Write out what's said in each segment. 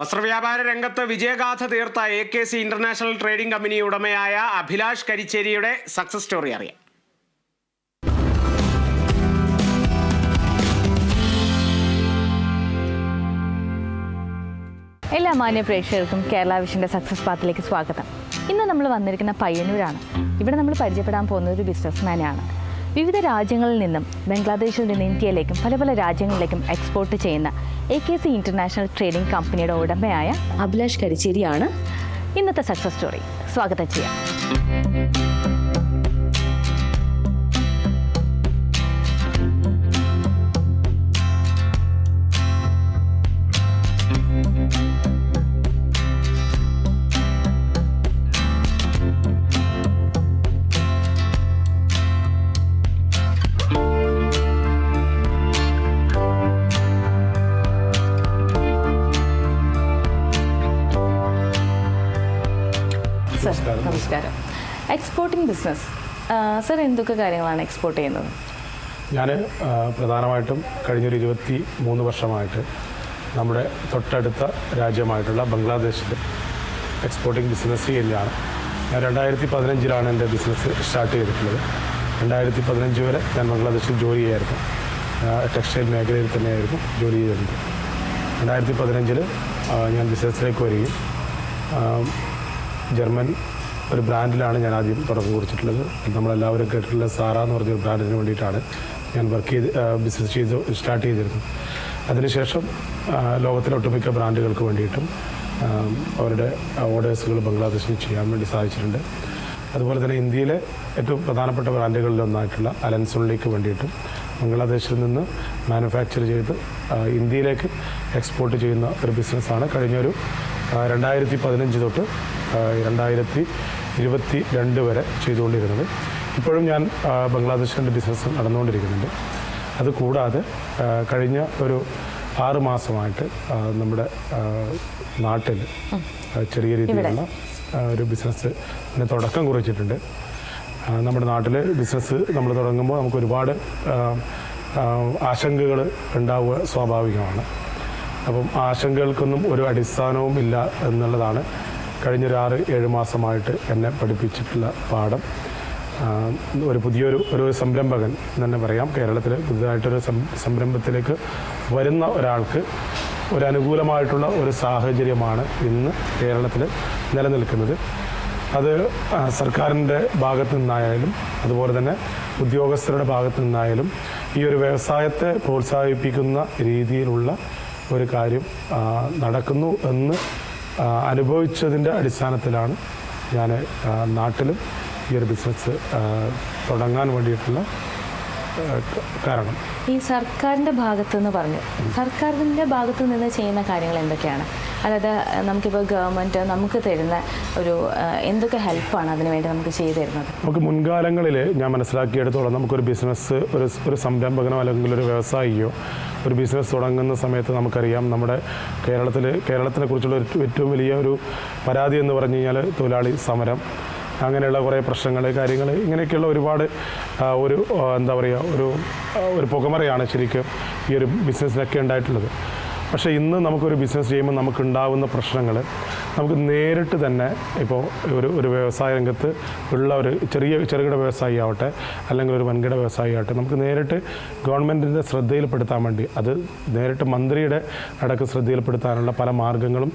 വസ്ത്രവ്യാപാര രംഗത്ത് വിജയഗാഥ തീർത്ത A K C international trading company ഉടമയായ അഭിലാഷ് കരിച്ചേരിയുടെ സക്സസ് സ്റ്റോറി അറിയാം. എല്ലാ മാന്യ പ്രേക്ഷകർക്കും കേരള വിഷന്റെ സക്സസ് പാത്തിലേക്ക് സ്വാഗതം. ഇന്ന് നമ്മൾ വന്നിരിക്കുന്ന പയ്യന്നൂരാണ്. ഇവിടെ നമ്മൾ പരിചയപ്പെടാൻ പോകുന്ന ഒരു ബിസിനസ്മാനെയാണ് വിവിധ രാജ്യങ്ങളിൽ നിന്നും ബംഗ്ലാദേശിൽ നിന്ന് ഇന്ത്യയിലേക്കും പല പല രാജ്യങ്ങളിലേക്കും എക്സ്പോർട്ട് ചെയ്യുന്ന A K C international trading കമ്പനിയുടെ ഉടമയായ അഭിലാഷ് കരിച്ചേരിയാണ് ഇന്നത്തെ സക്സസ് സ്റ്റോറി സ്വാഗതം ചെയ്യാം. ബിസിനസ്. സർ എന്തൊക്കെ കാര്യങ്ങളാണ് എക്സ്പോർട്ട് ചെയ്യുന്നത്? ഞാൻ പ്രധാനമായിട്ടും കഴിഞ്ഞൊരു ഇരുപത്തി മൂന്ന് വർഷമായിട്ട് നമ്മുടെ തൊട്ടടുത്ത രാജ്യമായിട്ടുള്ള ബംഗ്ലാദേശിൽ എക്സ്പോർട്ടിംഗ് ബിസിനസ് ചെയ്യുന്നതാണ്. ഞാൻ രണ്ടായിരത്തി പതിനഞ്ചിലാണ് എന്റെ ബിസിനസ് സ്റ്റാർട്ട് ചെയ്തിട്ടുള്ളത്. രണ്ടായിരത്തി പതിനഞ്ച് വരെ ഞാൻ ബംഗ്ലാദേശിൽ ജോലി ചെയ്യായിരുന്നു. ടെക്സ്റ്റൈൽ മേഖലയിൽ തന്നെയായിരുന്നു ജോലി ചെയ്തിരുന്നത്. രണ്ടായിരത്തി പതിനഞ്ചിൽ ഞാൻ ബിസിനസ്സിലേക്ക് വരികയും ജർമ്മൻ ഒരു ബ്രാൻഡിലാണ് ഞാൻ ആദ്യം തുടക്കം കുറിച്ചിട്ടുള്ളത്. നമ്മളെല്ലാവരും കേട്ടിട്ടുള്ള സാറ എന്ന് പറഞ്ഞ ഒരു ബ്രാൻഡിന് വേണ്ടിയിട്ടാണ് ഞാൻ വർക്ക് ചെയ്ത് ബിസിനസ് ചെയ്ത് സ്റ്റാർട്ട് ചെയ്തിരുന്നത്. അതിനുശേഷം ലോകത്തിലെ ഒട്ടുമിക്ക ബ്രാൻഡുകൾക്ക് വേണ്ടിയിട്ടും അവരുടെ ഓർഡേഴ്സുകൾ ബംഗ്ലാദേശിൽ ചെയ്യാൻ വേണ്ടി സാധിച്ചിട്ടുണ്ട്. അതുപോലെ തന്നെ ഇന്ത്യയിലെ ഏറ്റവും പ്രധാനപ്പെട്ട ബ്രാൻഡുകളിലൊന്നായിട്ടുള്ള അലൻസുള്ളിക്ക് വേണ്ടിയിട്ടും ബംഗ്ലാദേശിൽ നിന്ന് മാനുഫാക്ചർ ചെയ്ത് ഇന്ത്യയിലേക്ക് എക്സ്പോർട്ട് ചെയ്യുന്ന ഒരു ബിസിനസ്സാണ് കഴിഞ്ഞൊരു രണ്ടായിരത്തി പതിനഞ്ച് തൊട്ട് രണ്ടായിരത്തി ഇരുപത്തി രണ്ട് വരെ ചെയ്തുകൊണ്ടിരുന്നത് ഇപ്പോഴും ഞാൻ ബംഗ്ലാദേശിന്റെ ബിസിനസ് നടന്നുകൊണ്ടിരിക്കുന്നുണ്ട്. അത് കൂടാതെ കഴിഞ്ഞ ഒരു ആറ് മാസമായിട്ട് നമ്മുടെ നാട്ടിൽ ചെറിയ രീതിയിലുള്ള ഒരു ബിസിനസ് തുടക്കം കുറിച്ചിട്ടുണ്ട്. നമ്മുടെ നാട്ടിൽ ബിസിനസ് നമ്മൾ തുടങ്ങുമ്പോൾ നമുക്ക് ഒരുപാട് ആശങ്കകൾ ഉണ്ടാവുക സ്വാഭാവികമാണ്. അപ്പം ആശങ്കകൾക്കൊന്നും ഒരു അടിസ്ഥാനവും ഇല്ല എന്നുള്ളതാണ് കഴിഞ്ഞൊരു ആറ് ഏഴ് മാസമായിട്ട് എന്നെ പഠിപ്പിച്ചിട്ടുള്ള പാഠം. ഒരു പുതിയൊരു ഒരു സംരംഭകൻ തന്നെ പറയാം. കേരളത്തിൽ പുതുതായിട്ടൊരു സംരംഭത്തിലേക്ക് വരുന്ന ഒരാൾക്ക് ഒരു അനുകൂലമായിട്ടുള്ള ഒരു സാഹചര്യമാണ് ഇന്ന് കേരളത്തിൽ നിലനിൽക്കുന്നത്. അത് സർക്കാരിന്റെ ഭാഗത്തു നിന്നായാലും അതുപോലെ തന്നെ ഉദ്യോഗസ്ഥരുടെ ഭാഗത്തു നിന്നായാലും ഈ ഒരു വ്യവസായത്തെ പ്രോത്സാഹിപ്പിക്കുന്ന രീതിയിലുള്ള ഒരു കാര്യം നടക്കുന്നു എന്ന് അനുഭവിച്ചതിന്റെ അടിസ്ഥാനത്തിലാണ് ഞാൻ നാട്ടിലും ഈ ഒരു ബിസിനസ് തുടങ്ങാൻ വേണ്ടിയിട്ടുള്ള കാരണം. ഈ സർക്കാരിന്റെ ഭാഗത്തു നിന്ന് പറഞ്ഞു. സർക്കാരിന്റെ ഭാഗത്തു നിന്ന് ചെയ്യുന്ന കാര്യങ്ങൾ എന്തൊക്കെയാണ്? അതായത് നമുക്കിപ്പോൾ ഗവൺമെന്റ് നമുക്ക് തരുന്ന ഒരു എന്തൊക്കെ ഹെൽപ്പാണ് അതിന് വേണ്ടി നമുക്ക് ചെയ്തു തരുന്നത്? നമുക്ക് മുൻകാലങ്ങളിൽ ഞാൻ മനസ്സിലാക്കിയെടുത്തോളം നമുക്കൊരു ബിസിനസ് ഒരു ഒരു സംരംഭകനോ അല്ലെങ്കിൽ ഒരു വ്യവസായിയോ ഒരു ബിസിനസ് തുടങ്ങുന്ന സമയത്ത് നമുക്കറിയാം നമ്മുടെ കേരളത്തിൽ കേരളത്തിനെ കുറിച്ചുള്ള ഏറ്റവും വലിയ ഒരു പരാതി എന്ന് പറഞ്ഞു കഴിഞ്ഞാൽ തൊഴിലാളി സമരം അങ്ങനെയുള്ള കുറേ പ്രശ്നങ്ങൾ കാര്യങ്ങൾ ഇങ്ങനെയൊക്കെയുള്ള ഒരുപാട് ഒരു എന്താ പറയുക ഒരു ഒരു പുകമറയാണ് ശരിക്കും ഈ ഒരു ബിസിനസ്സിനൊക്കെ ഉണ്ടായിട്ടുള്ളത്. പക്ഷേ ഇന്ന് നമുക്കൊരു ബിസിനസ് ചെയ്യുമ്പോൾ നമുക്കുണ്ടാവുന്ന പ്രശ്നങ്ങൾ നമുക്ക് നേരിട്ട് തന്നെ ഇപ്പോൾ ഒരു ഒരു വ്യവസായ രംഗത്ത് ഉള്ള ഒരു ചെറിയ ചെറുകിട വ്യവസായി ആവട്ടെ അല്ലെങ്കിൽ ഒരു വൻകിട വ്യവസായി ആവട്ടെ നമുക്ക് നേരിട്ട് ഗവൺമെന്റിന്റെ ശ്രദ്ധയിൽപ്പെടുത്താൻ വേണ്ടി അത് നേരിട്ട് മന്ത്രിയുടെ അടക്കം ശ്രദ്ധയിൽപ്പെടുത്താനുള്ള പല മാർഗങ്ങളും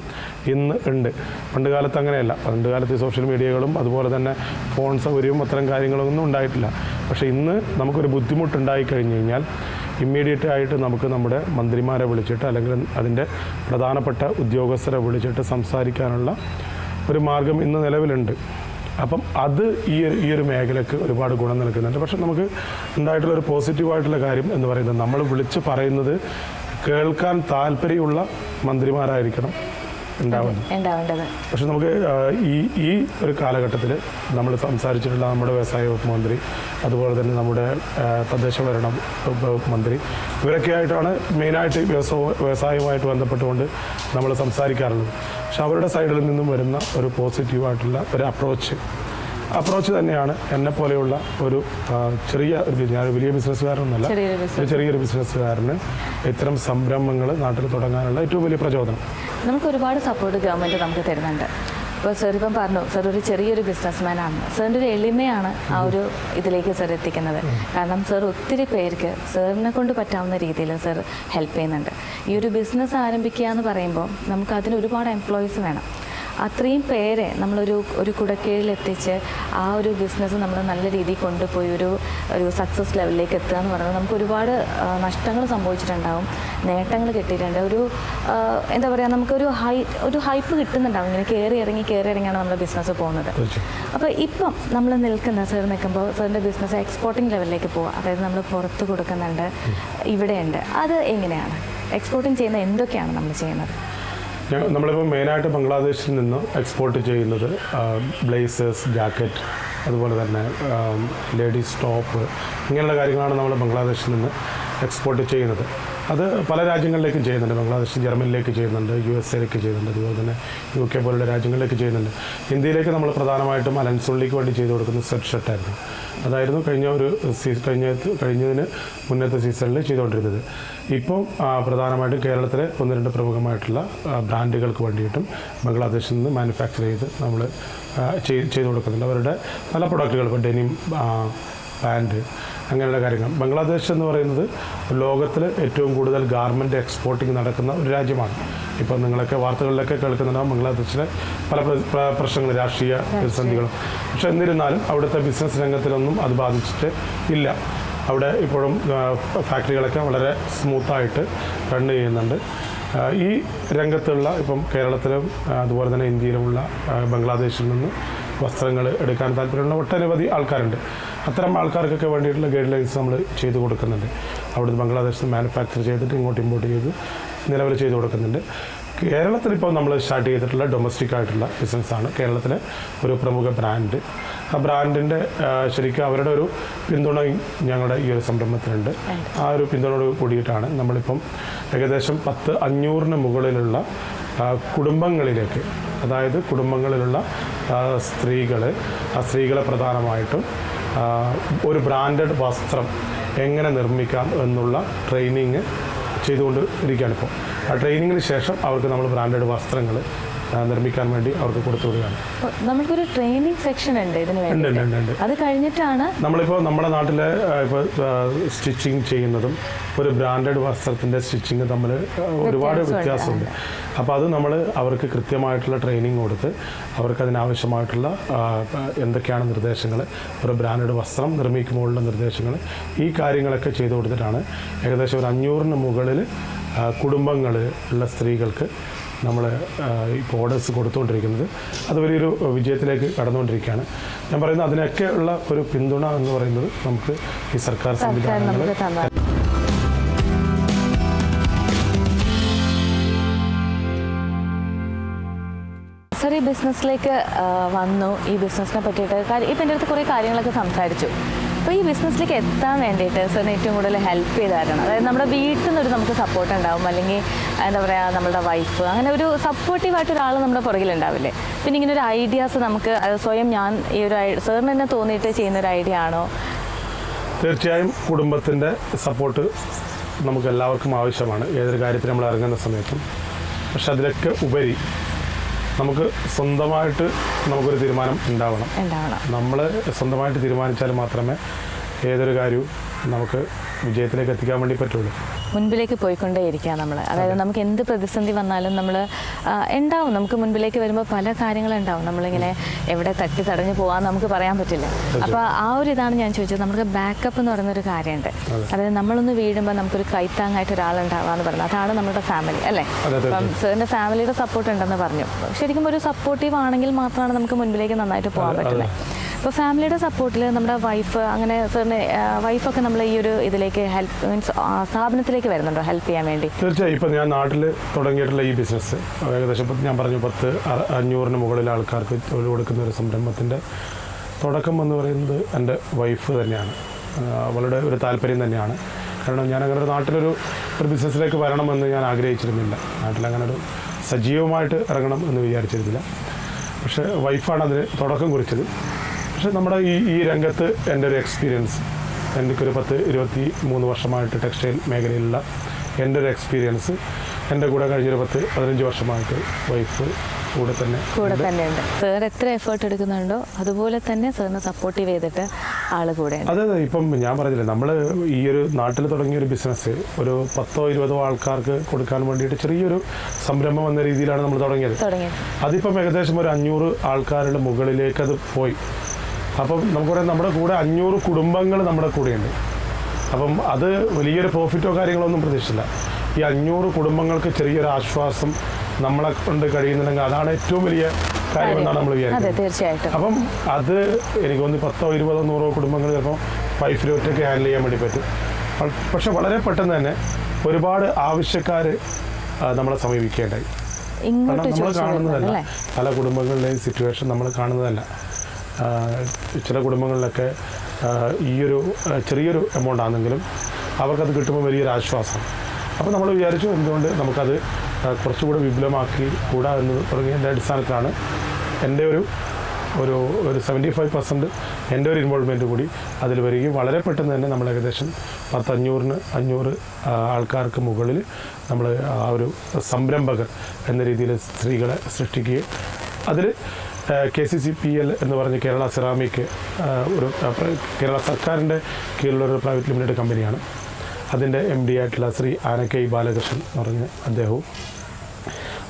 ഇന്ന് ഉണ്ട്. പണ്ട് കാലത്ത് അങ്ങനെയല്ല. പണ്ട് കാലത്ത് സോഷ്യൽ മീഡിയകളും അതുപോലെ തന്നെ ഫോൺ സൗകര്യവും അത്തരം കാര്യങ്ങളൊന്നും ഉണ്ടായിട്ടില്ല. പക്ഷേ ഇന്ന് നമുക്കൊരു ബുദ്ധിമുട്ടുണ്ടായി കഴിഞ്ഞ് കഴിഞ്ഞാൽ ഇമ്മീഡിയറ്റ് ആയിട്ട് നമുക്ക് നമ്മുടെ മന്ത്രിമാരെ വിളിച്ചിട്ട് അല്ലെങ്കിൽ അതിന്റെ പ്രധാനപ്പെട്ട ഉദ്യോഗസ്ഥരെ വിളിച്ചിട്ട് സംസാരിക്കാനുള്ള ഒരു മാർഗം ഇന്ന് നിലവിലുണ്ട്. അപ്പം അത് ഈ ഒരു ഈ ഒരു മേഖലയ്ക്ക് ഒരുപാട് ഗുണം നൽകുന്നുണ്ട്. പക്ഷെ നമുക്ക് ഉണ്ടായിട്ടുള്ള ഒരു പോസിറ്റീവായിട്ടുള്ള കാര്യം എന്ന് പറയുന്നത് നമ്മൾ വിളിച്ച് പറയുന്നത് കേൾക്കാൻ താല്പര്യമുള്ള മന്ത്രിമാരായിരിക്കണം. ഉണ്ടാവേണ്ടത്. പക്ഷെ നമുക്ക് ഈ ഈ ഒരു കാലഘട്ടത്തിൽ നമ്മൾ സംസാരിച്ചിട്ടുള്ള നമ്മുടെ വ്യവസായ വകുപ്പ് മന്ത്രി അതുപോലെ തന്നെ നമ്മുടെ തദ്ദേശ ഭരണ വകുപ്പ് മന്ത്രി ഇവരൊക്കെ ആയിട്ടാണ് മെയിനായിട്ട് വ്യവസായ വ്യവസായവുമായിട്ട് ബന്ധപ്പെട്ടുകൊണ്ട് നമ്മൾ സംസാരിക്കാറുള്ളത്. പക്ഷെ അവരുടെ സൈഡിൽ നിന്നും വരുന്ന ഒരു പോസിറ്റീവായിട്ടുള്ള ഒരു അപ്രോച്ച് അപ്രോച്ച് തന്നെയാണ് എന്നെ പോലെയുള്ള ഒരു ചെറിയ ഞാൻ വലിയ ബിസിനസ്സുകാരനൊന്നുമല്ല. ഒരു ചെറിയൊരു ബിസിനസ്സുകാരന് ഇത്തരം സംരംഭങ്ങൾ നാട്ടിൽ തുടങ്ങാനുള്ള ഏറ്റവും വലിയ പ്രചോദനം. നമുക്ക് ഒരുപാട് സപ്പോർട്ട് ഗവൺമെന്റ് നമുക്ക് തരുന്നുണ്ട്. ഇപ്പോൾ സാർ ഇപ്പം പറഞ്ഞു സർ ഒരു ചെറിയൊരു ബിസിനസ്മാൻ ആണ്. സാറിന്റെ ഒരു എളിമയാണ് ആ ഒരു ഇതിലേക്ക് സർ എത്തിക്കുന്നത്. കാരണം സർ ഒത്തിരി പേർക്ക് സാറിനെ കൊണ്ട് പറ്റാവുന്ന രീതിയിൽ സർ ഹെൽപ്പ് ചെയ്യുന്നുണ്ട്. ഈ ഒരു ബിസിനസ് ആരംഭിക്കുക എന്ന് പറയുമ്പോൾ നമുക്ക് അതിന് ഒരുപാട് എംപ്ലോയീസ് വേണം. അത്രയും പേരെ നമ്മളൊരു ഒരു കുടക്കീഴിൽ എത്തിച്ച് ആ ഒരു ബിസിനസ് നമ്മൾ നല്ല രീതിയിൽ കൊണ്ടുപോയി ഒരു ഒരു സക്സസ് ലെവലിലേക്ക് എത്തുക എന്ന് പറയുന്നത് നമുക്ക് ഒരുപാട് നഷ്ടങ്ങൾ സംഭവിച്ചിട്ടുണ്ടാവും നേട്ടങ്ങൾ കിട്ടിയിട്ടുണ്ട്. ഒരു എന്താ പറയുക നമുക്കൊരു ഹൈ ഒരു ഹൈപ്പ് കിട്ടുന്നുണ്ടാവും. ഇങ്ങനെ കയറി ഇറങ്ങി കയറി ഇറങ്ങിയാണ് നമ്മുടെ ബിസിനസ് പോകുന്നത്. അപ്പോൾ ഇപ്പം നമ്മൾ നിൽക്കുന്ന സാർ നിൽക്കുമ്പോൾ സാറിന്റെ ബിസിനസ് എക്സ്പോർട്ടിംഗ് ലെവലിലേക്ക് പോവുക. അതായത് നമ്മൾ പുറത്ത് കൊടുക്കുന്നുണ്ട് ഇവിടെയുണ്ട്. അത് എങ്ങനെയാണ്? എക്സ്പോർട്ടിങ് ചെയ്യുന്ന എന്തൊക്കെയാണ് നമ്മൾ ചെയ്യുന്നത്? നമ്മളിപ്പോൾ മെയിനായിട്ട് ബംഗ്ലാദേശിൽ നിന്ന് എക്സ്പോർട്ട് ചെയ്യുന്നത് ബ്ലേസേഴ്സ് ജാക്കറ്റ് അതുപോലെ തന്നെ ലേഡീസ് ടോപ്പ് ഇങ്ങനെയുള്ള കാര്യങ്ങളാണ് നമ്മൾ ബംഗ്ലാദേശിൽ നിന്ന് എക്സ്പോർട്ട് ചെയ്യുന്നത്. അത് പല രാജ്യങ്ങളിലേക്കും ചെയ്യുന്നുണ്ട്. ബംഗ്ലാദേശ് ജർമ്മനിയിലേക്ക് ചെയ്യുന്നുണ്ട്. യു എസ് എയിലേക്ക് ചെയ്യുന്നുണ്ട്. അതുപോലെ തന്നെ യു കെ പോലുള്ള രാജ്യങ്ങളിലേക്ക് ചെയ്യുന്നുണ്ട്. ഇന്ത്യയിലേക്ക് നമ്മൾ പ്രധാനമായിട്ടും അലൻസുള്ളിക്ക് വേണ്ടി ചെയ്തു കൊടുക്കുന്ന സെറ്റ് ഷർട്ടായിരുന്നു അതായിരുന്നു കഴിഞ്ഞ ഒരു സീസൺ കഴിഞ്ഞ കഴിഞ്ഞതിന് മുന്നത്തെ സീസണിൽ ചെയ്തുകൊണ്ടിരുന്നത്. ഇപ്പം ആ, പ്രധാനമായിട്ടും കേരളത്തിലെ ഒന്ന് രണ്ട് പ്രമുഖമായിട്ടുള്ള ബ്രാൻഡുകൾക്ക് വേണ്ടിയിട്ടും ബംഗ്ലാദേശിൽ നിന്ന് മാനുഫാക്ചർ ചെയ്ത് നമ്മൾ ചെയ്തു കൊടുക്കുന്നുണ്ട്. അവരുടെ പല പ്രൊഡക്റ്റുകൾ ഇപ്പോൾ ഡെനിം പാന്റ് അങ്ങനെയുള്ള കാര്യങ്ങൾ. ബംഗ്ലാദേശ് എന്ന് പറയുന്നത് ലോകത്തിൽ ഏറ്റവും കൂടുതൽ ഗാർമെന്റ് എക്സ്പോർട്ടിങ് നടക്കുന്ന ഒരു രാജ്യമാണ്. ഇപ്പോൾ നിങ്ങളൊക്കെ വാർത്തകളിലൊക്കെ കേൾക്കുന്നുണ്ടാവും ബംഗ്ലാദേശിലെ പല പ്ര- പ്ര- പ്രശ്നങ്ങൾ രാഷ്ട്രീയ പ്രതിസന്ധികളും. പക്ഷേ എന്നിരുന്നാലും അവിടുത്തെ ബിസിനസ് രംഗത്തിലൊന്നും അത് ബാധിച്ചിട്ട് ഇല്ല. അവിടെ ഇപ്പോഴും ഫാക്ടറികളൊക്കെ വളരെ സ്മൂത്തായിട്ട് റൺ ചെയ്യുന്നുണ്ട്. ഈ രംഗത്തുള്ള ഇപ്പം കേരളത്തിലും അതുപോലെ തന്നെ ഇന്ത്യയിലുമുള്ള ബംഗ്ലാദേശിൽ നിന്ന് വസ്ത്രങ്ങൾ എടുക്കാൻ താല്പര്യമുള്ള ഒട്ടനവധി ആൾക്കാരുണ്ട്. അത്തരം ആൾക്കാർക്കൊക്കെ വേണ്ടിയിട്ടുള്ള ഗൈഡ് ലൈൻസ് നമ്മൾ ചെയ്തു കൊടുക്കുന്നുണ്ട്. അവിടുന്ന് ബംഗ്ലാദേശിൽ മാനുഫാക്ചർ ചെയ്തിട്ട് ഇങ്ങോട്ട് ഇമ്പോർട്ട് ചെയ്ത് നിലവിൽ ചെയ്തു കൊടുക്കുന്നുണ്ട്. കേരളത്തിൽ ഇപ്പോൾ നമ്മൾ സ്റ്റാർട്ട് ചെയ്തിട്ടുള്ള ഡൊമസ്റ്റിക് ആയിട്ടുള്ള ബിസിനസ്സാണ് കേരളത്തിലെ ഒരു പ്രമുഖ ബ്രാൻഡ് ആ ബ്രാൻഡിന്റെ ശരിക്കും അവരുടെ ഒരു പിന്തുണയും ഞങ്ങളുടെ ഈ ഒരു സംരംഭത്തിനുണ്ട്. ആ ഒരു പിന്തുണയോട് കൂടിയിട്ടാണ് നമ്മളിപ്പം ഏകദേശം പത്ത് അഞ്ഞൂറിന് മുകളിലുള്ള കുടുംബങ്ങളിലേക്ക് അതായത് കുടുംബങ്ങളിലുള്ള സ്ത്രീകൾ ആ സ്ത്രീകളെ പ്രധാനമായിട്ടും ഒരു ബ്രാൻഡഡ് വസ്ത്രം എങ്ങനെ നിർമ്മിക്കാം എന്നുള്ള ട്രെയിനിങ് ചെയ്തുകൊണ്ട് ഇരിക്കുകയാണ് ഇപ്പോൾ. ആ ട്രെയിനിങ്ങിന് ശേഷം അവർക്ക് നമ്മൾ ബ്രാൻഡഡ് വസ്ത്രങ്ങൾ നിർമ്മിക്കാൻ വേണ്ടി അവർക്ക് കൊടുത്തു വിടുകയാണ് നമുക്കൊരു ട്രെയിനിങ് സെക്ഷൻ ഉണ്ട് ഇതിന് വേണ്ടി അത് കഴിഞ്ഞിട്ടാണ് നമ്മളിപ്പോൾ നമ്മുടെ നാട്ടിലെ ഇപ്പോൾ സ്റ്റിച്ചിങ് ചെയ്യുന്നതും ഒരു ബ്രാൻഡഡ് വസ്ത്രത്തിന്റെ സ്റ്റിച്ചിങ് തമ്മിൽ ഒരുപാട് വ്യത്യാസമുണ്ട്. അപ്പോൾ അത് നമ്മൾ അവർക്ക് കൃത്യമായിട്ടുള്ള ട്രെയിനിങ് കൊടുത്ത് അവർക്ക് അതിനാവശ്യമായിട്ടുള്ള എന്തൊക്കെയാണ് നിർദ്ദേശങ്ങൾ ഒരു ബ്രാൻഡഡ് വസ്ത്രം നിർമ്മിക്കുമ്പോഴുള്ള നിർദ്ദേശങ്ങൾ ഈ കാര്യങ്ങളൊക്കെ ചെയ്തു കൊടുത്തിട്ടാണ് ഏകദേശം ഒരു അഞ്ഞൂറിന് മുകളിൽ കുടുംബങ്ങൾ ഉള്ള സ്ത്രീകൾക്ക് നമ്മൾ ഇപ്പോൾ ഓർഡേഴ്സ് കൊടുത്തുകൊണ്ടിരിക്കുന്നത്. അത് വലിയൊരു വിജയത്തിലേക്ക് കടന്നുകൊണ്ടിരിക്കുകയാണ്. ഞാൻ പറയുന്നത് അതിനൊക്കെ ഉള്ള ഒരു പിന്തുണ എന്ന് പറയുന്നത് നമുക്ക് ഈ സർക്കാർ സംവിധാനങ്ങൾ സർ ഈ ബിസിനസ്സിലേക്ക് വന്നു. ഈ ബിസിനസ്സിനെ പറ്റിയിട്ട് ഇപ്പം എന്റെ അടുത്ത് കുറേ കാര്യങ്ങളൊക്കെ സംസാരിച്ചു. അപ്പോൾ ഈ ബിസിനസ്സിലേക്ക് എത്താൻ വേണ്ടിയിട്ട് സാറിന് ഏറ്റവും കൂടുതൽ ഹെൽപ്പ് ചെയ്തായിരുന്നു? അതായത് നമ്മുടെ വീട്ടിൽ നിന്നൊരു നമുക്ക് സപ്പോർട്ട് ഉണ്ടാവും അല്ലെങ്കിൽ എന്താ പറയുക നമ്മുടെ വൈഫ് അങ്ങനെ ഒരു സപ്പോർട്ടീവായിട്ട് ഒരാൾ നമ്മുടെ പുറകിലുണ്ടാവില്ലേ? പിന്നെ ഇങ്ങനെ ഒരു ഐഡിയാസ് നമുക്ക് സ്വയം ഞാൻ ഈ ഒരു സാറിന് തന്നെ തോന്നിയിട്ട് ചെയ്യുന്ന ഒരു ഐഡിയ ആണോ? തീർച്ചയായും കുടുംബത്തിന്റെ സപ്പോർട്ട് നമുക്ക് എല്ലാവർക്കും ആവശ്യമാണ്. ഏതൊരു കാര്യത്തിൽ നമ്മൾ ഇറങ്ങുന്ന സമയത്തും. പക്ഷെ അതിലൊക്കെ ഉപരി നമുക്ക് സ്വന്തമായിട്ട് നമുക്കൊരു തീരുമാനം ഉണ്ടാവണം. നമ്മൾ സ്വന്തമായിട്ട് തീരുമാനിച്ചാൽ മാത്രമേ ഏതൊരു കാര്യവും നമുക്ക് വിജയത്തിലേക്ക് എത്തിക്കാൻ വേണ്ടി പറ്റുള്ളൂ. മുൻപിലേക്ക് പോയിക്കൊണ്ടേയിരിക്കുക നമ്മൾ അതായത് നമുക്ക് എന്ത് പ്രതിസന്ധി വന്നാലും നമ്മൾ ഉണ്ടാവും. നമുക്ക് മുൻപിലേക്ക് വരുമ്പോൾ പല കാര്യങ്ങളുണ്ടാവും നമ്മളിങ്ങനെ എവിടെ തട്ടി തടഞ്ഞു പോകാൻ നമുക്ക് പറയാൻ പറ്റില്ല. അപ്പോൾ ആ ഒരു ഇതാണ് ഞാൻ ചോദിച്ചത്. നമുക്ക് ബാക്കപ്പ് എന്ന് പറയുന്ന ഒരു കാര്യമുണ്ട് അതായത് നമ്മളൊന്ന് വീഴുമ്പോൾ നമുക്കൊരു കൈത്താങ്ങായിട്ട് ഒരാളുണ്ടാവാന്ന് പറയുന്നത് അതാണ് നമ്മുടെ ഫാമിലി അല്ലേ? അപ്പം സാറിന്റെ ഫാമിലിയുടെ സപ്പോർട്ട് ഉണ്ടെന്ന് പറഞ്ഞു. ശരിക്കും ഒരു സപ്പോർട്ടീവ് ആണെങ്കിൽ മാത്രമാണ് നമുക്ക് മുൻപിലേക്ക് നന്നായിട്ട് പോകാൻ. പറ്റുന്നത് ഇപ്പോൾ ഫാമിലിയുടെ സപ്പോർട്ടിൽ നമ്മുടെ വൈഫ് അങ്ങനെ സാറിന് വൈഫൊക്കെ നമ്മൾ ഈ ഒരു ഇതിലേക്ക് ഹെൽപ്പ് മീൻസ് സ്ഥാപനത്തിലേക്ക് വരുന്നുണ്ടോ? ഹെൽപ്പ് ചെയ്യാൻ വേണ്ടി. തീർച്ചയായും. ഇപ്പം ഞാൻ നാട്ടിൽ തുടങ്ങിയിട്ടുള്ള ഈ ബിസിനസ് ഏകദേശം ഞാൻ പറഞ്ഞു പത്ത് അഞ്ഞൂറിന് മുകളിൽ ആൾക്കാർക്ക് തൊഴിൽ കൊടുക്കുന്ന ഒരു സംരംഭത്തിന്റെ തുടക്കം എന്ന് പറയുന്നത് എന്റെ വൈഫ് തന്നെയാണ്. അവളുടെ ഒരു താല്പര്യം തന്നെയാണ്. കാരണം ഞാൻ അങ്ങനെ ഒരു നാട്ടിലൊരു ഒരു ബിസിനസ്സിലേക്ക് വരണമെന്ന് ഞാൻ ആഗ്രഹിച്ചിരുന്നില്ല. നാട്ടിലങ്ങനെ ഒരു സജീവമായിട്ട് ഇറങ്ങണം എന്ന് വിചാരിച്ചിരുന്നില്ല. പക്ഷേ വൈഫാണ് അതിന് തുടക്കം കുറിച്ചത്. പക്ഷെ നമ്മുടെ ഈ ഈ രംഗത്ത് എന്റെ ഒരു എക്സ്പീരിയൻസ് എനിക്കൊരു പത്ത് ഇരുപത്തി മൂന്ന് വർഷമായിട്ട് ടെക്സ്റ്റൈൽ മേഖലയിലുള്ള എന്റെ ഒരു എക്സ്പീരിയൻസ് എന്റെ കൂടെ കഴിഞ്ഞൊരു പത്ത് പതിനഞ്ച് വർഷമായിട്ട് വൈഫ് കൂടെ തന്നെ കൂടെ തന്നെ ഉണ്ട്. സാർ എത്ര എഫേർട്ട് എടുക്കുന്നുണ്ടോ? അതുപോലെ തന്നെ സാറിനെ സപ്പോർട്ടീവ് ചെയ്തിട്ട് ആൾ കൂടെ അതെ അതെ ഇപ്പം ഞാൻ പറഞ്ഞില്ലേ നമ്മൾ ഈ ഒരു നാട്ടിൽ തുടങ്ങിയ ഒരു ബിസിനസ് ഒരു പത്തോ ഇരുപതോ ആൾക്കാർക്ക് കൊടുക്കാൻ വേണ്ടിയിട്ട് ചെറിയൊരു സംരംഭം എന്ന രീതിയിലാണ് നമ്മൾ തുടങ്ങിയത്. തുടങ്ങിയത്. അതിപ്പം ഏകദേശം ഒരു അഞ്ഞൂറ് ആൾക്കാരുടെ മുകളിലേക്ക് അത് പോയി. അപ്പം നമുക്ക് പറയാം നമ്മുടെ കൂടെ അഞ്ഞൂറ് കുടുംബങ്ങൾ നമ്മുടെ കൂടെയുണ്ട്. അപ്പം അത് വലിയൊരു പ്രോഫിറ്റോ കാര്യങ്ങളോ ഒന്നും പ്രതീക്ഷിച്ചില്ല. ഈ അഞ്ഞൂറ് കുടുംബങ്ങൾക്ക് ചെറിയൊരു ആശ്വാസം നമ്മളെ കൊണ്ട് കഴിയുന്നുണ്ടെങ്കിൽ അതാണ് ഏറ്റവും വലിയ കാര്യമെന്നാണ് നമ്മൾ വിചാരിക്കുന്നത്. തീർച്ചയായിട്ടും. അപ്പം അത് എനിക്ക് തോന്നി പത്തോ ഇരുപതോ നൂറോ കുടുംബങ്ങൾ ചിലപ്പോൾ ഒറ്റയ്ക്ക് ഹാൻഡിൽ ചെയ്യാൻ വേണ്ടി പറ്റും. പക്ഷെ വളരെ പെട്ടെന്ന് തന്നെ ഒരുപാട് ആവശ്യക്കാർ നമ്മളെ സമീപിക്കേണ്ടായി. നമ്മൾ കാണുന്നതല്ല. പല കുടുംബങ്ങളുടെയും സിറ്റുവേഷൻ നമ്മൾ കാണുന്നതല്ല. ചില കുടുംബങ്ങളിലൊക്കെ ഈയൊരു ചെറിയൊരു എമൗണ്ട് ആണെങ്കിലും അവർക്കത് കിട്ടുമ്പോൾ വലിയൊരു ആശ്വാസം. അപ്പോൾ നമ്മൾ വിചാരിച്ചു എന്തുകൊണ്ട് നമുക്കത് കുറച്ചുകൂടെ വിപുലമാക്കി കൂടാ എന്ന് തുടങ്ങിയതിന്റെ അടിസ്ഥാനത്തിലാണ് എന്റെ ഒരു ഒരു ഒരു സെവന്റി ഫൈവ് പെർസെന്റ് എന്റെ ഒരു ഇൻവോൾവ്മെന്റ് കൂടി അതിൽ വരികയും വളരെ പെട്ടെന്ന് തന്നെ നമ്മൾ ഏകദേശം പത്തഞ്ഞൂറിന് അഞ്ഞൂറ് ആ, ആൾക്കാർക്ക് മുകളിൽ നമ്മൾ ആ ഒരു സംരംഭകർ എന്ന രീതിയിൽ സ്ത്രീകളെ സൃഷ്ടിക്കുകയും അതിൽ K C C P L എന്ന് പറഞ്ഞ കേരള സെറാമിക് ഒരു കേരള സർക്കാരിന്റെ കീഴിലുള്ളൊരു പ്രൈവറ്റ് ലിമിറ്റഡ് കമ്പനിയാണ് അതിന്റെ എം ഡി ആയിട്ടുള്ള ശ്രീ ആനക്കൈ ബാലകൃഷ്ണൻ എന്ന് പറഞ്ഞ അദ്ദേഹവും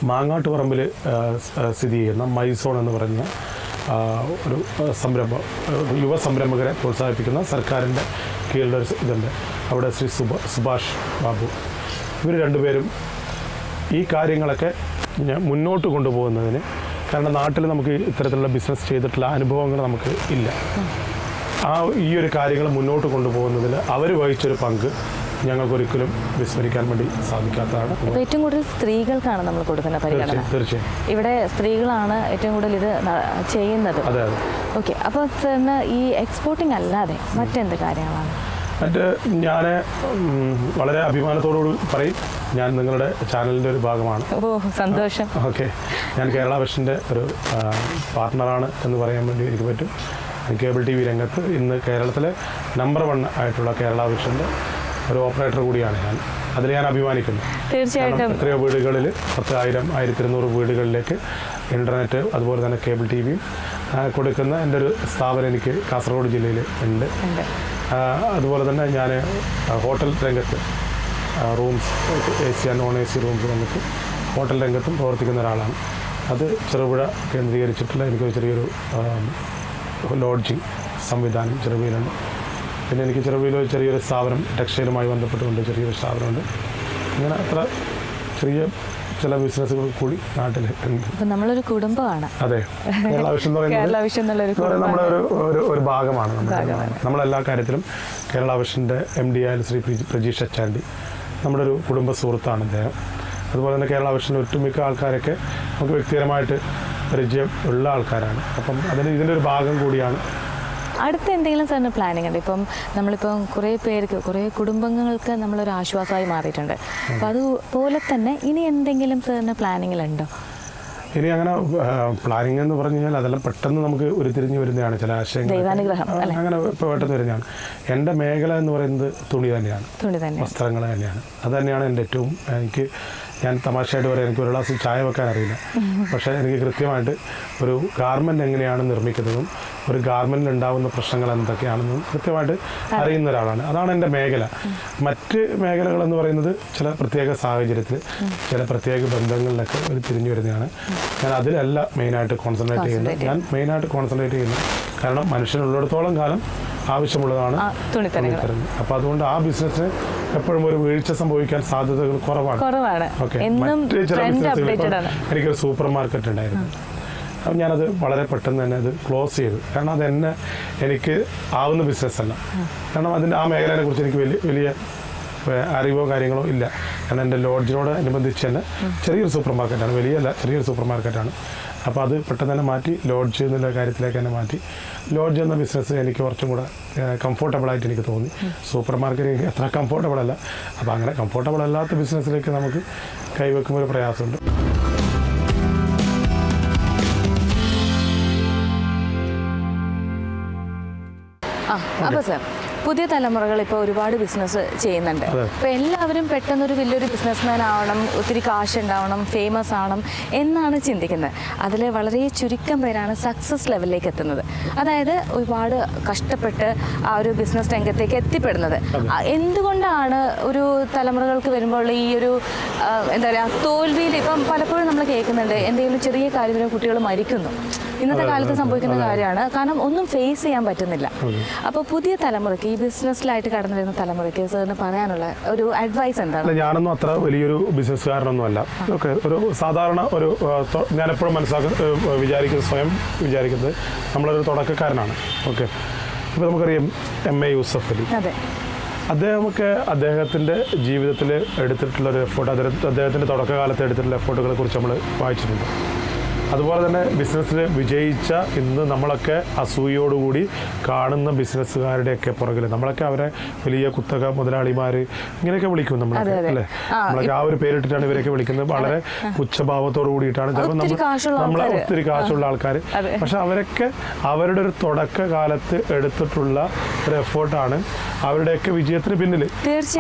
മാങ്ങാട്ടുപറമ്പിൽ പറമ്പിൽ സ്ഥിതി ചെയ്യുന്ന മൈസോൺ എന്ന് പറയുന്ന ഒരു സംരംഭം യുവ സംരംഭകരെ പ്രോത്സാഹിപ്പിക്കുന്ന സർക്കാരിന്റെ കീഴിലൊരു ഇതുണ്ട്. അവിടെ ശ്രീ സുഭാ സുഭാഷ് ബാബു. ഇവർ രണ്ടുപേരും ഈ കാര്യങ്ങളൊക്കെ മുന്നോട്ട് കൊണ്ടുപോകുന്നതിന് കാരണം നാട്ടിൽ നമുക്ക് ഇത്തരത്തിലുള്ള ബിസിനസ് ചെയ്തിട്ടുള്ള അനുഭവങ്ങൾ നമുക്ക് ഇല്ല. ആ ഈ ഒരു കാര്യങ്ങൾ മുന്നോട്ട് കൊണ്ടുപോകുന്നതിൽ അവർ വഹിച്ചൊരു പങ്ക് ഞങ്ങൾക്കൊരിക്കലും വിസ്മരിക്കാൻ വേണ്ടി സാധിക്കാത്തതാണ്. ഏറ്റവും കൂടുതൽ സ്ത്രീകൾക്കാണ് നമ്മൾ കൊടുക്കുന്ന പരിഗണന. തീർച്ചയായും. ഇവിടെ സ്ത്രീകളാണ് ഏറ്റവും കൂടുതൽ ഇത് ചെയ്യുന്നത്. അതെ അതെ. ഓക്കെ അപ്പോൾ ഈ എക്സ്പോർട്ടിംഗ് അല്ലാതെ മറ്റെന്ത് കാര്യങ്ങളാണ്? മറ്റ് ഞാൻ വളരെ അഭിമാനത്തോടുകൂടി പറയും. ഞാൻ നിങ്ങളുടെ ചാനലിന്റെ ഒരു ഭാഗമാണ്. ഓ സന്തോഷം. ഓക്കെ. ഞാൻ കേരള വിഷന്റെ ഒരു പാർട്ണറാണ് പാർട്ട്ണറാണ് എന്ന് പറയാൻ വേണ്ടി എനിക്ക് പറ്റും. കേബിൾ ടി വി രംഗത്ത് ഇന്ന് കേരളത്തിലെ നമ്പർ വൺ ആയിട്ടുള്ള കേരള വിഷന്റെ ഒരു ഓപ്പറേറ്റർ കൂടിയാണ് ഞാൻ. അതിൽ ഞാൻ അഭിമാനിക്കുന്നു. തീർച്ചയായിട്ടും. എത്രയോ വീടുകളിൽ പത്തായിരം ആയിരത്തി ഇരുന്നൂറ് വീടുകളിലേക്ക് ഇന്റർനെറ്റ് അതുപോലെ തന്നെ കേബിൾ ടി വിയും കൊടുക്കുന്ന എന്റെ ഒരു സ്ഥാപനം എനിക്ക് കാസർഗോഡ് ജില്ലയിൽ ഉണ്ട്. അതുപോലെ തന്നെ ഞാൻ ഹോട്ടൽ രംഗത്ത് rooms A C and non A C rooms നമുക്ക് ഹോട്ടൽ രംഗത്തും പ്രവർത്തിക്കുന്ന ഒരാളാണ്. അത് ചെറുപുഴ കേന്ദ്രീകരിച്ചിട്ടുള്ള എനിക്കൊരു ചെറിയൊരു ലോഡ്ജിങ് സംവിധാനം ചെറുപുഴയിലുണ്ട് പിന്നെ എനിക്ക് ചെറുപുഴയിൽ ഒരു ചെറിയൊരു സ്ഥാപനം ടെക്സ്റ്റൈലുമായി ബന്ധപ്പെട്ടുകൊണ്ട് ചെറിയൊരു സ്ഥാപനമുണ്ട്. അങ്ങനെ അത്ര ചെറിയ ചില ബിസിനസ്സുകൾ കൂടി നാട്ടിൽ നമ്മളൊരു കുടുംബമാണ്. അതെ. കേരള വിഷൻ എന്ന് പറയുന്നത് നമ്മുടെ ഒരു ഒരു ഭാഗമാണ് നമ്മുടെ. നമ്മളെല്ലാ കാര്യത്തിലും കേരള വിഷന്റെ എം ഡി ആയാലും ശ്രീ പ്രജി- പ്രജീഷ് അച്ചാണ്ടി നമ്മുടെ ഒരു കുടുംബ സുഹൃത്താണ് അദ്ദേഹം. അതുപോലെ തന്നെ കേരള വിഷന്റെ ഒട്ടുമിക്ക ആൾക്കാരൊക്കെ നമുക്ക് വ്യക്തിപരമായിട്ട് പരിചയം ഉള്ള ആൾക്കാരാണ്. അപ്പം അതിന് ഇതിന്റെ ഒരു ഭാഗം കൂടിയാണ്. അടുത്ത എന്തെങ്കിലും സാറിന് പ്ലാനിങ് ഉണ്ട്? ഇപ്പം നമ്മളിപ്പം കുറേ പേർക്ക് കുറേ കുടുംബങ്ങൾക്ക് നമ്മളൊരു ആശ്വാസമായി മാറിയിട്ടുണ്ട്. അപ്പം അതുപോലെ തന്നെ ഇനി എന്തെങ്കിലും സാറിന് പ്ലാനിങ്ങിലുണ്ടോ ഇനി അങ്ങനെ പ്ലാനിങ് എന്ന് പറഞ്ഞു കഴിഞ്ഞാൽ അതെല്ലാം പെട്ടെന്ന് നമുക്ക് ഉരുത്തിരിഞ്ഞ് വരുന്നതാണ്. ചില ആശയങ്ങൾ? അങ്ങനെ ഇപ്പോൾ പെട്ടെന്ന് വരുന്നതാണ്. എന്റെ മേഖല എന്ന് പറയുന്നത് തുണി തന്നെയാണ്. വസ്ത്രങ്ങൾ തന്നെയാണ്. അത് തന്നെയാണ് എന്റെ ഏറ്റവും എനിക്ക് ഞാൻ തമാശയായിട്ട് പറയാം എനിക്ക് ഒരു ഗ്ലാസ് ചായ വെക്കാൻ അറിയില്ല. പക്ഷെ എനിക്ക് കൃത്യമായിട്ട് ഒരു ഗാർമെന്റ് എങ്ങനെയാണ് നിർമ്മിക്കുന്നതും ഒരു ഗാർമെന്റിൽ ഉണ്ടാകുന്ന പ്രശ്നങ്ങൾ എന്തൊക്കെയാണെന്നും കൃത്യമായിട്ട് അറിയുന്ന ഒരാളാണ്. അതാണ് എന്റെ മേഖല. മറ്റ് മേഖലകൾ എന്ന് പറയുന്നത് ചില പ്രത്യേക സാഹചര്യത്തിൽ ചില പ്രത്യേക ബന്ധങ്ങളിലൊക്കെ ഒരു തിരിഞ്ഞു വരുന്നതാണ്. ഞാൻ അതിലല്ല മെയിനായിട്ട് കോൺസെൻട്രേറ്റ് ചെയ്യുന്നത്. ഞാൻ മെയിനായിട്ട് കോൺസെൻട്രേറ്റ് ചെയ്യുന്നത് കാരണം മനുഷ്യനുള്ളിടത്തോളം കാലം ആവശ്യമുള്ളതാണ് അപ്പൊ തുണിത്തരങ്ങൾ. അപ്പോൾ അതുകൊണ്ട് ആ ബിസിനസ് എപ്പോഴും ഒരു വീഴ്ച സംഭവിക്കാൻ സാധ്യതകൾ കുറവാണ്. കുറവാണ്. മറ്റ് ചില ബിസിനസ്സുകൾ എനിക്കൊരു സൂപ്പർ മാർക്കറ്റ് ഉണ്ടായിരുന്നു. അപ്പം ഞാനത് വളരെ പെട്ടെന്ന് തന്നെ അത് ക്ലോസ് ചെയ്തു. കാരണം അത് എന്നെ എനിക്ക് ആവുന്ന ബിസിനസ്സല്ല കാരണം അതിന്റെ ആ മേഖലയെ കുറിച്ച് എനിക്ക് വലിയ വലിയ അറിവോ കാര്യങ്ങളോ ഇല്ല. കാരണം എന്റെ ലോഡ്ജിനോട് അനുബന്ധിച്ച് തന്നെ ചെറിയൊരു സൂപ്പർ മാർക്കറ്റാണ്. വലിയല്ല ചെറിയൊരു സൂപ്പർ മാർക്കറ്റാണ്. അപ്പോൾ അത് പെട്ടെന്ന് തന്നെ മാറ്റി ലോഡ്ജ് എന്നുള്ള കാര്യത്തിലേക്ക് തന്നെ മാറ്റി. ലോഡ്ജ് എന്ന ബിസിനസ് എനിക്ക് കുറച്ചും കൂടെ കംഫോർട്ടബിളായിട്ട് എനിക്ക് തോന്നി. സൂപ്പർ മാർക്കറ്റ് എനിക്ക് അത്ര കംഫർട്ടബിൾ അല്ല. അപ്പോൾ അങ്ങനെ കംഫോർട്ടബിൾ അല്ലാത്ത ബിസിനസ്സിലേക്ക് നമുക്ക് കൈവെക്കുമ്പോൾ ഒരു പ്രയാസമുണ്ട്. അപ്പോൾ സാർ പുതിയ തലമുറകൾ ഇപ്പോൾ ഒരുപാട് ബിസിനസ് ചെയ്യുന്നുണ്ട്. അപ്പോൾ എല്ലാവരും പെട്ടെന്നൊരു വലിയൊരു ബിസിനസ്മാൻ ആവണം ഒത്തിരി കാശ് ഉണ്ടാവണം ഫേമസ് ആവണം എന്നാണ് ചിന്തിക്കുന്നത്. അതിൽ വളരെ ചുരുക്കം പേരാണ് സക്സസ് ലെവലിലേക്ക് എത്തുന്നത്. അതായത് ഒരുപാട് കഷ്ടപ്പെട്ട് ആ ഒരു ബിസിനസ് രംഗത്തേക്ക് എത്തിപ്പെടുന്നത്. എന്തുകൊണ്ടാണ് ഒരു തലമുറകൾക്ക് വരുമ്പോൾ ഈ ഒരു എന്താ പറയുക തോൽവിയിൽ ഇപ്പം പലപ്പോഴും നമ്മൾ കേൾക്കുന്നുണ്ട് എന്തെങ്കിലും ചെറിയ കാര്യത്തിന് കുട്ടികൾ മരിക്കുന്നു. ഇന്നത്തെ കാലത്ത് സംഭവിക്കുന്ന കാര്യമാണ്. കാരണം ഒന്നും ഫേസ് ചെയ്യാൻ പറ്റുന്നില്ല. അപ്പോൾ പുതിയ തലമുറയ്ക്ക് ഈ ബിസിനസ്സിലായിട്ട് കടന്നു വരുന്ന തലമുറയ്ക്ക് സാറിന് പറയാനുള്ള ഒരു അഡ്വൈസ് എന്താണ്? ഞാനൊന്നും അത്ര വലിയൊരു ബിസിനസ്സുകാരനൊന്നും അല്ല ഓക്കെ ഒരു സാധാരണ ഒരു ഞാനെപ്പോഴും മനസ്സിലാക്കുന്ന വിചാരിക്കുന്നത് സ്വയം വിചാരിക്കുന്നത് നമ്മളൊരു തുടക്കക്കാരനാണ്. ഓക്കെ. ഇപ്പോൾ നമുക്കറിയാം എം എ യൂസഫ് അലി. അദ്ദേഹമൊക്കെ അദ്ദേഹത്തിന്റെ ജീവിതത്തിൽ എടുത്തിട്ടുള്ള ഒരു എഫേർട്ട് അദ്ദേഹത്തിന്റെ തുടക്കകാലത്ത് എടുത്തിട്ടുള്ള എഫേർട്ടുകളെ കുറിച്ച് നമ്മൾ വായിച്ചിട്ടുണ്ട്. അതുപോലെ തന്നെ ബിസിനസ്സിൽ വിജയിച്ച ഇന്ന് നമ്മളൊക്കെ അസൂയോടുകൂടി കാണുന്ന ബിസിനസ്സുകാരുടെയൊക്കെ പുറകിൽ നമ്മളൊക്കെ അവരെ വലിയ കുത്തക മുതലാളിമാർ ഇങ്ങനെയൊക്കെ വിളിക്കും നമ്മൾ. അല്ലേ? നമ്മളൊക്കെ ആ ഒരു പേരിട്ടിട്ടാണ് ഇവരൊക്കെ വിളിക്കുന്നത്. വളരെ പുച്ഛഭാവത്തോടു കൂടിയിട്ടാണ് ചിലപ്പോൾ നമ്മൾ നമ്മൾ നമ്മളെ ഒത്തിരി കാശുള്ള ആൾക്കാർ പക്ഷെ അവരൊക്കെ അവരുടെ ഒരു തുടക്ക കാലത്ത് എടുത്തിട്ടുള്ള ഒരു എഫേർട്ടാണ് അവരുടെയൊക്കെ വിജയത്തിന് പിന്നിൽ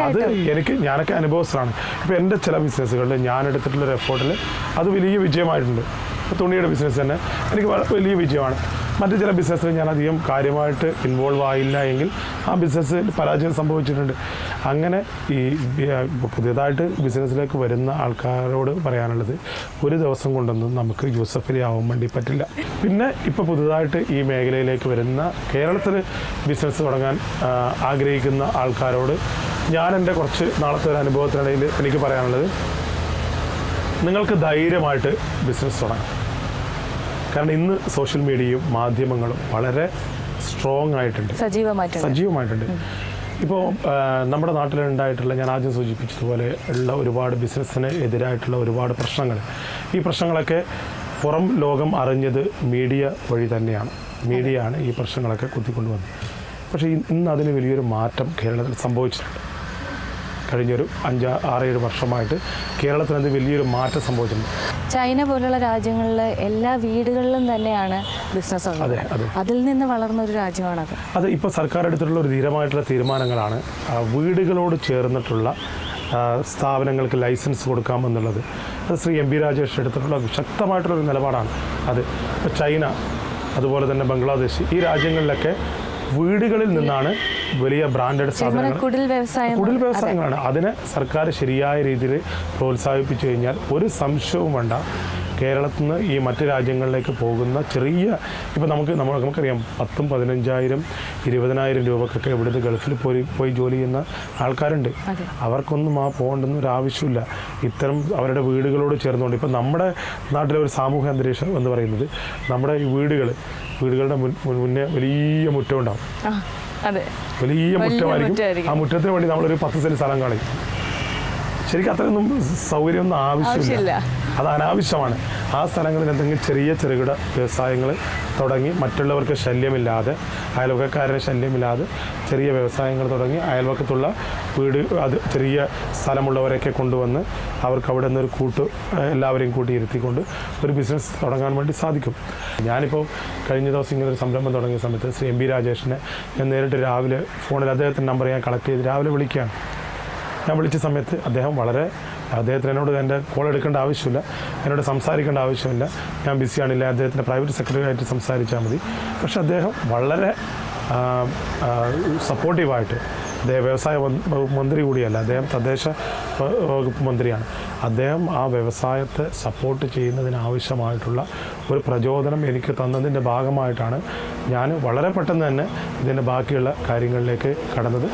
അത് എനിക്ക് ഞാനൊക്കെ അനുഭവസ്ഥാണ് ഇപ്പോൾ എന്റെ ചില ബിസിനസ്സുകളിൽ ഞാൻ എടുത്തിട്ടുള്ള ഒരു എഫേർട്ടിൽ അത് വലിയ വിജയമായിട്ടുണ്ട്. തുണിയുടെ ബിസിനസ് തന്നെ. എനിക്ക് വലിയ വിജയമാണ്. മറ്റു ചില ബിസിനസ്സിൽ ഞാൻ അധികം കാര്യമായിട്ട് ഇൻവോൾവ് ആയില്ല എങ്കിൽ ആ ബിസിനസ് പരാജയം സംഭവിച്ചിട്ടുണ്ട്. അങ്ങനെ ഈ പുതിയതായിട്ട് ബിസിനസ്സിലേക്ക് വരുന്ന ആൾക്കാരോട് പറയാനുള്ളത് ഒരു ദിവസം കൊണ്ടൊന്നും നമുക്ക് യൂസഫലി ആവാൻ വേണ്ടി പറ്റില്ല. പിന്നെ ഇപ്പോൾ പുതുതായിട്ട് ഈ മേഖലയിലേക്ക് വരുന്ന കേരളത്തിൽ ബിസിനസ് തുടങ്ങാൻ ആഗ്രഹിക്കുന്ന ആൾക്കാരോട് ഞാൻ എന്റെ കുറച്ച് നാളത്തെ ഒരു അനുഭവത്തിനിടയിൽ എനിക്ക് പറയാനുള്ളത് നിങ്ങൾക്ക് ധൈര്യമായിട്ട് ബിസിനസ് തുടങ്ങാം. കാരണം ഇന്ന് സോഷ്യൽ മീഡിയയും മാധ്യമങ്ങളും വളരെ സ്ട്രോങ് ആയിട്ടുണ്ട്. സജീവമായിട്ടുണ്ട്. സജീവമായിട്ടുണ്ട്. ഇപ്പോൾ നമ്മുടെ നാട്ടിലുണ്ടായിട്ടുള്ള ഞാൻ ആദ്യം സൂചിപ്പിച്ചതുപോലെ ഉള്ള ഒരുപാട് ബിസിനസ്സിന് എതിരായിട്ടുള്ള ഒരുപാട് പ്രശ്നങ്ങൾ. ഈ പ്രശ്നങ്ങളൊക്കെ പുറം ലോകം അറിഞ്ഞത് മീഡിയ വഴി തന്നെയാണ്. മീഡിയ ആണ് ഈ പ്രശ്നങ്ങളൊക്കെ കുത്തിക്കൊണ്ടുവന്നത്. പക്ഷേ ഇന്ന് അതിന് വലിയൊരു മാറ്റം കേരളത്തിൽ സംഭവിച്ചിട്ടുണ്ട്. കഴിഞ്ഞൊരു അഞ്ച് ആറേഴ് വർഷമായിട്ട് കേരളത്തിൽ അത് വലിയൊരു മാറ്റം സംഭവിച്ചിട്ടുണ്ട്. ചൈന പോലുള്ള രാജ്യങ്ങളിൽ എല്ലാ വീടുകളിലും തന്നെയാണ് ബിസിനസ് അതെ, അതെ. അതിൽ നിന്ന് വളർന്ന ഒരു രാജ്യമാണത്. അത് ഇപ്പോൾ സർക്കാർ എടുത്തിട്ടുള്ള ഒരു ധീരമായിട്ടുള്ള തീരുമാനങ്ങളാണ് വീടുകളോട് ചേർന്നിട്ടുള്ള സ്ഥാപനങ്ങൾക്ക് ലൈസൻസ് കൊടുക്കാമെന്നുള്ളത് അത് ശ്രീ എം പി രാജേഷ് എടുത്തിട്ടുള്ള ശക്തമായിട്ടുള്ളൊരു നിലപാടാണ്. അത് ഇപ്പോൾ ചൈന അതുപോലെ തന്നെ ബംഗ്ലാദേശ് ഈ രാജ്യങ്ങളിലൊക്കെ വീടുകളിൽ നിന്നാണ് വലിയ ബ്രാൻഡഡ് സാധനങ്ങൾ. കുടിൽ. വ്യവസായങ്ങളാണ് അതിനെ സർക്കാർ ശരിയായ രീതിയിൽ പ്രോത്സാഹിപ്പിച്ചു കഴിഞ്ഞാൽ ഒരു സംശയവും വേണ്ട. കേരളത്തിൽ നിന്ന് ഈ മറ്റ് രാജ്യങ്ങളിലേക്ക് പോകുന്ന ചെറിയ ഇപ്പം നമുക്ക് നമ്മൾ നമുക്കറിയാം പത്തും പതിനഞ്ചായിരം ഇരുപതിനായിരം രൂപക്കൊക്കെ ഇവിടുന്ന് ഗൾഫിൽ പോയി പോയി ജോലി ചെയ്യുന്ന ആൾക്കാരുണ്ട്. അവർക്കൊന്നും ആ പോകേണ്ടെന്ന് ഒരു ആവശ്യമില്ല ഇത്തരം അവരുടെ വീടുകളോട് ചേർന്നുകൊണ്ട് ഇപ്പം നമ്മുടെ നാട്ടിലെ ഒരു സാമൂഹ്യ അന്തരീക്ഷം എന്ന് പറയുന്നത് നമ്മുടെ ഈ വീടുകൾ വീടുകളുടെ മുന്നേ വലിയ മുറ്റം ഉണ്ടാവും വലിയ മുറ്റമായിരിക്കും. ആ മുറ്റത്തിന് വേണ്ടി നമ്മളൊരു പത്ത് സെന്റ് സ്ഥലം കളയും ശരിക്കും അത്രയൊന്നും സൗകര്യമൊന്നും ആവശ്യമില്ല. അത് അനാവശ്യമാണ്. ആ സ്ഥലങ്ങളിൽ എന്തെങ്കിലും ചെറിയ ചെറുകിട വ്യവസായങ്ങൾ തുടങ്ങി മറ്റുള്ളവർക്ക് ശല്യമില്ലാതെ അയൽവക്കക്കാരന് ശല്യമില്ലാതെ ചെറിയ വ്യവസായങ്ങൾ തുടങ്ങി അയൽവക്കത്തുള്ള വീട് അത് ചെറിയ സ്ഥലമുള്ളവരെയൊക്കെ കൊണ്ടുവന്ന് അവർക്ക് അവിടെ നിന്നൊരു കൂട്ട് എല്ലാവരെയും കൂട്ടി ഇരുത്തിക്കൊണ്ട് ഒരു ബിസിനസ് തുടങ്ങാൻ വേണ്ടി സാധിക്കും. ഞാനിപ്പോൾ കഴിഞ്ഞ ദിവസം ഇങ്ങനെ ഒരു സംരംഭം തുടങ്ങിയ സമയത്ത് ശ്രീ എം ബി രാജേഷിനെ ഞാൻ നേരിട്ട് രാവിലെ ഫോണിൽ അദ്ദേഹത്തിന്റെ നമ്പർ ഞാൻ കളക്ട് ചെയ്ത് രാവിലെ വിളിക്കുകയാണ്. ഞാൻ വിളിച്ച സമയത്ത് അദ്ദേഹം വളരെ അദ്ദേഹത്തിന് എന്നോട് എന്റെ കോൾ എടുക്കേണ്ട ആവശ്യമില്ല. എന്നോട് സംസാരിക്കേണ്ട ആവശ്യമില്ല. ഞാൻ ബിസിയാണില്ല അദ്ദേഹത്തിന്റെ പ്രൈവറ്റ് സെക്രട്ടറി ആയിട്ട് സംസാരിച്ചാൽ മതി. പക്ഷേ അദ്ദേഹം വളരെ സപ്പോർട്ടീവായിട്ട് അദ്ദേഹം വ്യവസായ മന്ത്രി- കൂടിയല്ല. അദ്ദേഹം തദ്ദേശ വകുപ്പ് മന്ത്രിയാണ്. അദ്ദേഹം ആ വ്യവസായത്തെ സപ്പോർട്ട് ചെയ്യുന്നതിനാവശ്യമായിട്ടുള്ള ഒരു പ്രചോദനം എനിക്ക് തന്നതിന്റെ ഭാഗമായിട്ടാണ് ഞാൻ വളരെ പെട്ടെന്ന് തന്നെ ഇതിന്റെ ബാക്കിയുള്ള കാര്യങ്ങളിലേക്ക് കടന്നത്.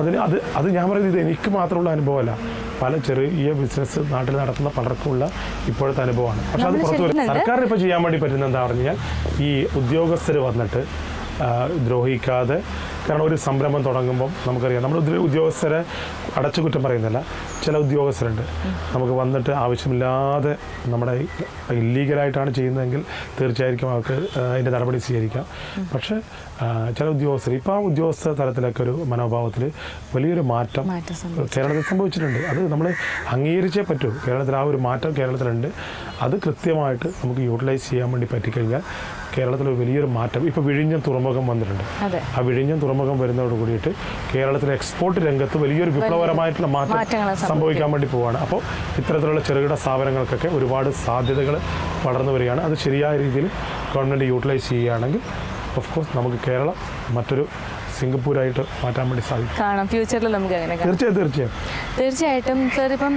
അതിന് അത് അത് ഞാൻ പറയുന്നത് ഇത് എനിക്ക് മാത്രമുള്ള അനുഭവമല്ല. പല ചെറിയ ബിസിനസ് നാട്ടിൽ നടത്തുന്ന പലർക്കുമുള്ള ഇപ്പോഴത്തെ അനുഭവമാണ് പക്ഷെ അത് പുറത്തു വരും. സർക്കാരിന് ഇപ്പോൾ ചെയ്യാൻ വേണ്ടി പറ്റുന്ന എന്താ പറഞ്ഞു കഴിഞ്ഞാൽ ഈ ഉദ്യോഗസ്ഥർ വന്നിട്ട് ദ്രോഹിക്കാതെ കാരണം ഒരു സംരംഭം തുടങ്ങുമ്പം നമുക്കറിയാം. നമ്മൾ ഉദ്യോ- ഉദ്യോഗസ്ഥരെ അടച്ചു കുറ്റം പറയുന്നില്ല. ചില ഉദ്യോഗസ്ഥരുണ്ട്. നമുക്ക് വന്നിട്ട് ആവശ്യമില്ലാതെ നമ്മുടെ ഇല്ലീഗലായിട്ടാണ് ചെയ്യുന്നതെങ്കിൽ തീർച്ചയായിരിക്കും അവർക്ക് അതിന്റെ നടപടി സ്വീകരിക്കാം. പക്ഷേ ചില ഉദ്യോഗസ്ഥർ ഇപ്പോൾ ആ ഉദ്യോഗസ്ഥ തലത്തിലൊക്കെ ഒരു മനോഭാവത്തിൽ വലിയൊരു മാറ്റം മാറ്റം കേരളത്തിൽ സംഭവിച്ചിട്ടുണ്ട്. അത് നമ്മൾ അംഗീകരിച്ചേ പറ്റൂ. കേരളത്തിൽ ആ ഒരു മാറ്റം കേരളത്തിലുണ്ട്. അത് കൃത്യമായിട്ട് നമുക്ക് യൂട്ടിലൈസ് ചെയ്യാൻ വേണ്ടി പറ്റിക്കഴിഞ്ഞാൽ കേരളത്തിൽ ഒരു വലിയൊരു മാറ്റം. ഇപ്പോൾ വിഴിഞ്ഞം തുറമുഖം വന്നിട്ടുണ്ട്. ആ വിഴിഞ്ഞം തുറമുഖം വരുന്നതോട് കൂടിയിട്ട് കേരളത്തിലെ എക്സ്പോർട്ട് രംഗത്ത് വലിയൊരു വിപ്ലവകരമായിട്ടുള്ള മാറ്റം സംഭവിക്കാൻ വേണ്ടി പോവുകയാണ് അപ്പോൾ ഇത്തരത്തിലുള്ള ചെറുകിട സ്ഥാപനങ്ങൾക്കൊക്കെ ഒരുപാട് സാധ്യതകൾ വളർന്നു വരികയാണ്. അത് ശരിയായ രീതിയിൽ ഗവൺമെന്റ് യൂട്ടിലൈസ് ചെയ്യുകയാണെങ്കിൽ ഓഫ് കോഴ്സ് നമുക്ക് കേരളം മറ്റൊരു സിംഗപ്പൂരായിട്ട് മാറ്റാൻ വേണ്ടി സാധിക്കും. കാണാം. ഫ്യൂച്ചറിൽ നമുക്ക് അങ്ങനെ തീർച്ചയായും തീർച്ചയായും. തീർച്ചയായിട്ടും സാർ ഇപ്പം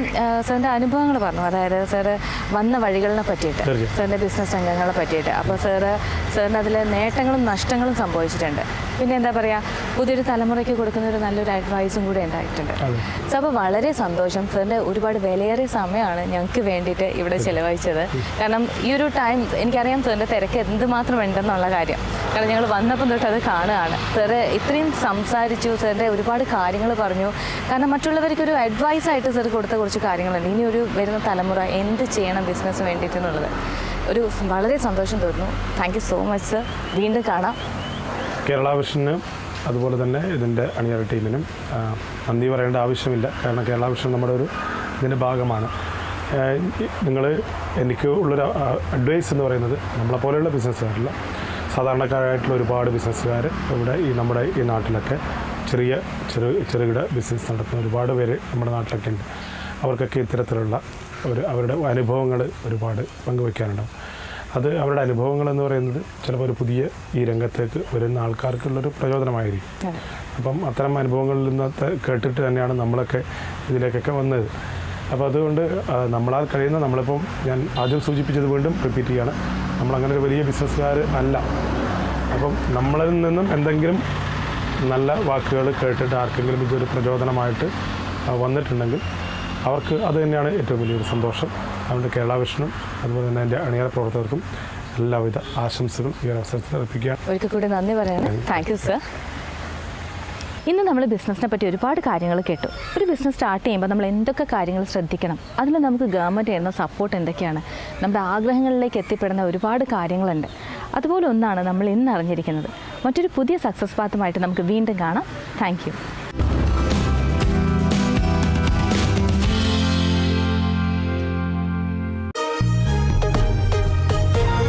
സാറിന്റെ സാറിന്റെ അനുഭവങ്ങൾ പറഞ്ഞു. അതായത് സാറ് വന്ന വഴികളെ പറ്റിയിട്ട് സാറിന്റെ സാറിന്റെ ബിസിനസ് രംഗങ്ങളെ പറ്റിയിട്ട്. അപ്പോൾ സാറ് സാറിന് അതിൽ നേട്ടങ്ങളും നഷ്ടങ്ങളും സംഭവിച്ചിട്ടുണ്ട്. പിന്നെ എന്താ പറയാ പുതിയൊരു തലമുറയ്ക്ക് കൊടുക്കുന്ന ഒരു നല്ലൊരു അഡ്വൈസും കൂടെ ഉണ്ടായിട്ടുണ്ട്. സർ സോ അപ്പോൾ വളരെ സന്തോഷം. സാറിന്റെ ഒരുപാട് വിലയേറിയ സമയമാണ് ഞങ്ങൾക്ക് വേണ്ടിയിട്ട് ഇവിടെ ചിലവഴിച്ചത്. കാരണം ഈ ഒരു ടൈം എനിക്കറിയാം സാറിന്റെ തിരക്ക് എന്തുമാത്രം ഉണ്ടെന്നുള്ള കാര്യം. കാരണം ഞങ്ങൾ വന്നപ്പം തൊട്ട് അത് കാണുകയാണ്. സാറ് ഇത്രയും സംസാരിച്ചു സാറിന്റെ ഒരുപാട് കാര്യങ്ങൾ പറഞ്ഞു. കാരണം മറ്റുള്ളവർക്ക് ഒരു അഡ്വൈസായിട്ട് സാർ കൊടുത്ത കുറച്ച് കാര്യങ്ങളുണ്ട്. ഇനി ഒരു വരുന്ന തലമുറ എന്ത് ചെയ്യണം ബിസിനസ് വേണ്ടിയിട്ട് എന്നുള്ളത്. ഒരു വളരെ സന്തോഷം തോന്നുന്നു. Thank you so much sir വീണ്ടും കാണാം. കേരള വിഷന് അതുപോലെ തന്നെ ഇതിന്റെ അണിയറ ടീമിനും നന്ദി പറയേണ്ട ആവശ്യമില്ല. കാരണം കേരള വിഷൻ നമ്മുടെ ഒരു ഇതിന്റെ ഭാഗമാണ്. നിങ്ങൾ എനിക്ക് ഉള്ളൊരു അഡ്വൈസ് എന്ന് പറയുന്നത് നമ്മളെപ്പോലെയുള്ള ബിസിനസ്സുകാരില്ല സാധാരണക്കാരായിട്ടുള്ള ഒരുപാട് ബിസിനസ്സുകാർ ഇവിടെ ഈ നമ്മുടെ ഈ നാട്ടിലൊക്കെ ചെറിയ ചെറു ചെറുകിട ബിസിനസ് നടത്തുന്ന ഒരുപാട് പേര് നമ്മുടെ നാട്ടിലൊക്കെ ഉണ്ട്. അവർക്കൊക്കെ ഇത്തരത്തിലുള്ള ഒരു അവരുടെ അനുഭവങ്ങൾ ഒരുപാട് പങ്കുവയ്ക്കാനുണ്ടാവും അത് അവരുടെ അനുഭവങ്ങൾ എന്ന് പറയുന്നത് ചിലപ്പോൾ ഒരു പുതിയ ഈ രംഗത്തേക്ക് വരുന്ന ആൾക്കാർക്കുള്ളൊരു പ്രചോദനമായിരിക്കും. അപ്പം അത്തരം അനുഭവങ്ങളിൽ നിന്നത്തെ കേട്ടിട്ട് തന്നെയാണ് നമ്മളൊക്കെ ഇതിലേക്കൊക്കെ വന്നത്. അപ്പോൾ അതുകൊണ്ട് നമ്മളാൽ കഴിയുന്ന നമ്മളിപ്പം ഞാൻ ആദ്യം സൂചിപ്പിച്ചത് വീണ്ടും റിപ്പീറ്റ് ചെയ്യാണ്. നമ്മളങ്ങനെ ഒരു വലിയ ബിസിനസ്സുകാർ അല്ല. അപ്പം നമ്മളിൽ നിന്നും എന്തെങ്കിലും നല്ല വാക്കുകൾ കേട്ടിട്ട് ആർക്കെങ്കിലും ഇതൊരു പ്രചോദനമായിട്ട് വന്നിട്ടുണ്ടെങ്കിൽ അവർക്ക് അത് തന്നെയാണ് ഏറ്റവും വലിയൊരു സന്തോഷം. അതുകൊണ്ട് കേരള വിഷനും അതുപോലെ തന്നെ എന്റെ അണിയറ പ്രവർത്തകർക്കും എല്ലാവിധ ആശംസകളും ഈ ഒരു അവസരത്തിൽ അർപ്പിക്കുക ഒരിക്കൽ കൂടി നന്ദി പറയാം താങ്ക് യു സർ ഇന്ന് നമ്മൾ ബിസിനസ്സിനെ പറ്റി ഒരുപാട് കാര്യങ്ങൾ കേട്ടു. ഒരു ബിസിനസ് സ്റ്റാർട്ട് ചെയ്യുമ്പോൾ നമ്മൾ എന്തൊക്കെ കാര്യങ്ങൾ ശ്രദ്ധിക്കണം? അതിൽ നമുക്ക് ഗവൺമെന്റ് തരുന്ന സപ്പോർട്ട് എന്തൊക്കെയാണ്? നമ്മുടെ ആഗ്രഹങ്ങളിലേക്ക് എത്തിപ്പെടുന്ന ഒരുപാട് കാര്യങ്ങളുണ്ട്. അതുപോലെ ഒന്നാണ് നമ്മൾ ഇന്ന് അറിഞ്ഞിരിക്കുന്നത്. മറ്റൊരു പുതിയ സക്സസ് പാത്തുമായിട്ട് നമുക്ക് വീണ്ടും കാണാം. താങ്ക്